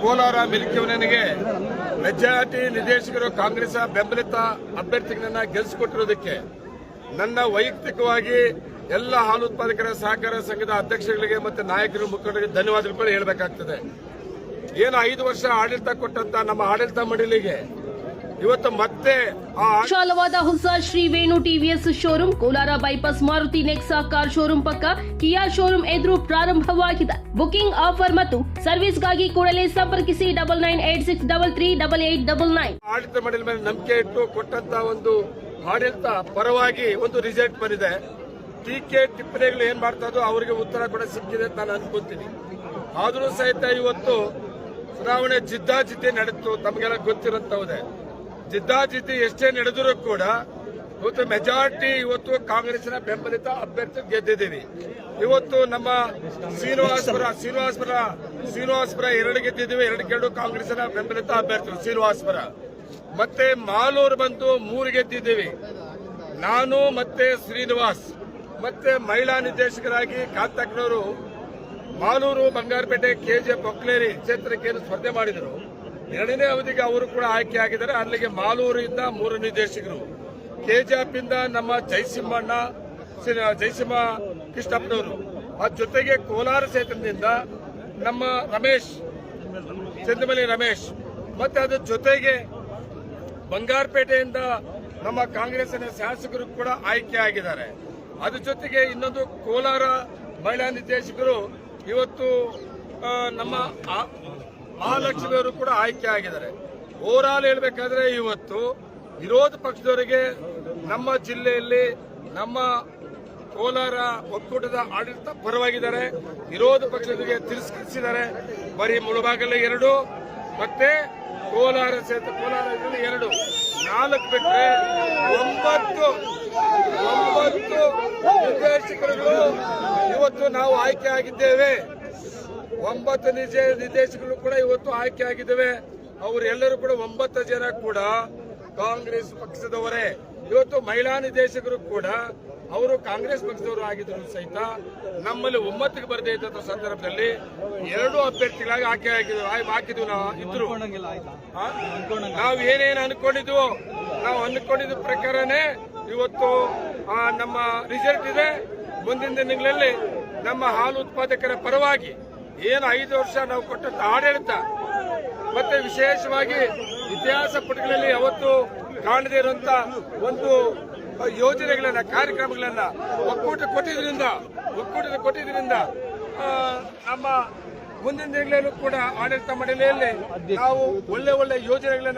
Kolar ಮಿಲ್ಕಿವನಿಗೆ majority ನಿರ್ದೇಶಕರು ಕಾಂಗ್ರೆಸ್ ಬೆಂಬಲಿತ ಅಭ್ಯರ್ಥಿಗಳನ್ನ ಗೆಲ್ಲಿಸಿಕೊಟ್ಟಿರೋದಕ್ಕೆ ನನ್ನ ವೈಯಕ್ತಿಕವಾಗಿ ಎಲ್ಲ ಹಾಲು ಉತ್ಪಾದಕರ ಸಹಕಾರ ಸಂಘದ ಅಧ್ಯಕ್ಷಗಳಿಗೆ ಮತ್ತು ನಾಯಕರು ಮುಖಂಡರಿಗೆ ಧನ್ಯವಾದಗಳು ಹೇಳಬೇಕಾಗ್ತದೆ. ಏನು ಐದು ವರ್ಷ ಆಡಳಿತ ಕೊಟ್ಟಂತ ನಮ್ಮ ಆಡಳಿತ ಮಂಡಳಿಗೆ ಇವತ್ತು ಮತ್ತೆ ವಿಶಾಲವಾದ ಹೊಸ Shri Venu TVS showroom Kolar bypass Maruti Nexa car showroom ಪಕ್ಕ ಕಿಯಾ ಶೋರೂಮ್ ಎದುರು ಪ್ರಾರಂಭವಾಗಿದೆ. ಬುಕಿಂಗ್ ಆಫರ್ ಮತ್ತು ಸರ್ವಿಸ್ಗಾಗಿ ಕೂಡಲೇ ಸಂಪರ್ಕಿಸಿ double nine eight six double three double eight double nine. ಆಡಳಿತ ಮಂಡಳಿ ಮೇಲೆ ನಂಬಿಕೆ ಇಟ್ಟು ಕೊಟ್ಟಂತ ಒಂದು ಆಡಳಿತ ಪರವಾಗಿ ಒಂದು ರಿಸಲ್ಟ್ ಬಂದಿದೆ. ಟೀಕೆ ಟಿಪ್ಪಣಿಗಳು ಏನ್ ಮಾಡ್ತಾ ಇದ್ದೋ ಅವರಿಗೆ ಉತ್ತರ ಕೂಡ ಸಿಕ್ಕಿದೆ ಅಂತ ನಾನು ಅನ್ಕೊಂತೀನಿ. ಆದರೂ ಸಹಿತ ಇವತ್ತು ಚುನಾವಣೆ ಜಿದ್ದಾಜಿದ್ದಿ ನಡೆಯಿತು ತಮಗೆಲ್ಲ ಗೊತ್ತಿರಂತವುದೇ ಜಿದ್ದಾಜಿದ್ದಿ ಎಷ್ಟೇ ನಡೆದರೂ ಕೂಡ ಇವತ್ತು ಮೆಜಾರಿಟಿ ಇವತ್ತು ಕಾಂಗ್ರೆಸ್ನ ಬೆಂಬಲಿತ ಅಭ್ಯರ್ಥಿ ಗೆದ್ದಿದ್ದೀವಿ. ಇವತ್ತು ನಮ್ಮ ಶ್ರೀನಿವಾಸಪುರ ಶ್ರೀನಿವಾಸಪುರ ಶ್ರೀನಿವಾಸಪುರ ಎರಡು ಗೆದ್ದಿದ್ದೀವಿ, ಎರಡು ಗೆರಡು ಕಾಂಗ್ರೆಸ್ನ ಬೆಂಬಲಿತ ಅಭ್ಯರ್ಥಿಗಳು ಶ್ರೀನಿವಾಸಪುರ. ಮತ್ತೆ ಮಾಲೂರು ಬಂದು ಮೂರು ಗೆದ್ದಿದ್ದೀವಿ. ನಾನು ಮತ್ತೆ ಶ್ರೀನಿವಾಸ್, ಮತ್ತೆ ಮಹಿಳಾ ನಿರ್ದೇಶಕರಾಗಿ ಕಾತಕ್ನವರು ಮಾಲೂರು ಬಂಗಾರಪೇಟೆ ಕೆಜೆ ಪೊಕ್ಲೇರಿ ಕ್ಷೇತ್ರಕ್ಕೆ ಸ್ಪರ್ಧೆ ಮಾಡಿದರು. ಎರಡನೇ ಅವಧಿಗೆ ಅವರು ಕೂಡ ಆಯ್ಕೆ ಆಗಿದ್ದಾರೆ. ಅಲ್ಲಿಗೆ ಮಾಲೂರಿಂದ ಮೂರು ನಿರ್ದೇಶಕರು. ಕೆಜಿಎಫ್ ಇಂದ ನಮ್ಮ ಜಯಸಿಂಹಣ್ಣ ಜಯಸಿಂಹ ಕೃಷ್ಣಪ್ಪನವರು. ಅದ್ರ ಜೊತೆಗೆ ಕೋಲಾರ ಕ್ಷೇತ್ರದಿಂದ ನಮ್ಮ ರಮೇಶ್ ಚಂದ್ರಮಲಿ ರಮೇಶ್. ಮತ್ತೆ ಅದ್ರ ಜೊತೆಗೆ ಬಂಗಾರಪೇಟೆಯಿಂದ ನಮ್ಮ ಕಾಂಗ್ರೆಸ್ನ ಶಾಸಕರು ಕೂಡ ಆಯ್ಕೆ ಆಗಿದ್ದಾರೆ. ಅದ್ರ ಜೊತೆಗೆ ಇನ್ನೊಂದು ಕೋಲಾರ ಮಹಿಳಾ ನಿರ್ದೇಶಕರು. ಇವತ್ತು ಆ, ನಮ್ಮ ಆ- ಮಹಾಲಕ್ಷ್ಮಿ ಅವರು ಕೂಡ ಆಯ್ಕೆ ಆಗಿದ್ದಾರೆ. ಓವರ್ಆಲ್ ಹೇಳ್ಬೇಕಾದ್ರೆ ಇವತ್ತು ವಿರೋಧ ಪಕ್ಷದವರಿಗೆ ನಮ್ಮ ಜಿಲ್ಲೆಯಲ್ಲಿ ನಮ್ಮ ಕೋಲಾರ ಒಕ್ಕೂಟದ ಆಡಳಿತ ಪರವಾಗಿದ್ದಾರೆ. ವಿರೋಧ ಪಕ್ಷದವರಿಗೆ ತಿರಸ್ಕರಿಸಿದ್ದಾರೆ. ಬರೀ ಮುಳುಬಾಗಲ ಎರಡು, ಮತ್ತೆ ಕೋಲಾರ ಸೇತು ಕೋಲಾರದಲ್ಲಿ ಎರಡು. ನಾಲ್ಕು ಬಿಟ್ಟರೆ ಒಂಬತ್ತು ಒಂಬತ್ತು ನಿರ್ದೇಶಕರುಗಳು ಇವತ್ತು ನಾವು ಆಯ್ಕೆ ಆಗಿದ್ದೇವೆ. ಒಂಬತ್ತು ನಿಜ ನಿರ್ದೇಶಕರು ಕೂಡ ಇವತ್ತು ಆಯ್ಕೆ ಆಗಿದ್ದಾವೆ. ಅವರೆಲ್ಲರೂ ಕೂಡ ಒಂಬತ್ತು ಜನ ಕೂಡ ಕಾಂಗ್ರೆಸ್ ಪಕ್ಷದವರೇ. ಇವತ್ತು ಮಹಿಳಾ ನಿರ್ದೇಶಕರು ಕೂಡ ಅವರು ಕಾಂಗ್ರೆಸ್ ಪಕ್ಷದವರು ಆಗಿದ್ರು ಸಹಿತ. ನಮ್ಮಲ್ಲಿ ಒಮ್ಮತ್ತಿಗೆ ಬರದೇ ಇದ್ದಂತ ಸಂದರ್ಭದಲ್ಲಿ ಎರಡು ಅಭ್ಯರ್ಥಿಗಳಾಗಿ ಆಯ್ಕೆ ಆಗಿದ್ರು ಆಯ್- ಹಾಕಿದ್ವು ನಾವು ಇದ್ರು. ನಾವು ಏನೇನು ಅನ್ಕೊಂಡಿದ್ವು ನಾವು ಅನ್ಕೊಂಡಿದ್ದ ಪ್ರಕಾರನೇ ಇವತ್ತು ನಮ್ಮ ರಿಸಲ್ಟ್ ಇದೆ. ಮುಂದಿನ ದಿನಗಳಲ್ಲಿ ನಮ್ಮ ಹಾಲು ಉತ್ಪಾದಕರ ಪರವಾಗಿ ಏನು ಐದು ವರ್ಷ ನಾವು ಕೊಟ್ಟಂತ ಆಡಳಿತ, ಮತ್ತೆ ವಿಶೇಷವಾಗಿ ಇತಿಹಾಸ ಪುಟಗಳಲ್ಲಿ ಯಾವತ್ತು ಕಾಣದೇ ಇರುವಂತ ಒಂದು ಯೋಜನೆಗಳನ್ನ, ಕಾರ್ಯಕ್ರಮಗಳನ್ನ ಒಕ್ಕೂಟ ಕೊಟ್ಟಿದ್ರಿಂದ, ಒಕ್ಕೂಟದ ಕೊಟ್ಟಿದ್ರಿಂದ ನಮ್ಮ ಮುಂದಿನ ದಿನಗಳಲ್ಲೂ ಕೂಡ ಆಡಳಿತ ಮಂಡಳಿಯಲ್ಲಿ ನಾವು ಒಳ್ಳೆ ಒಳ್ಳೆ ಯೋಜನೆಗಳನ್ನ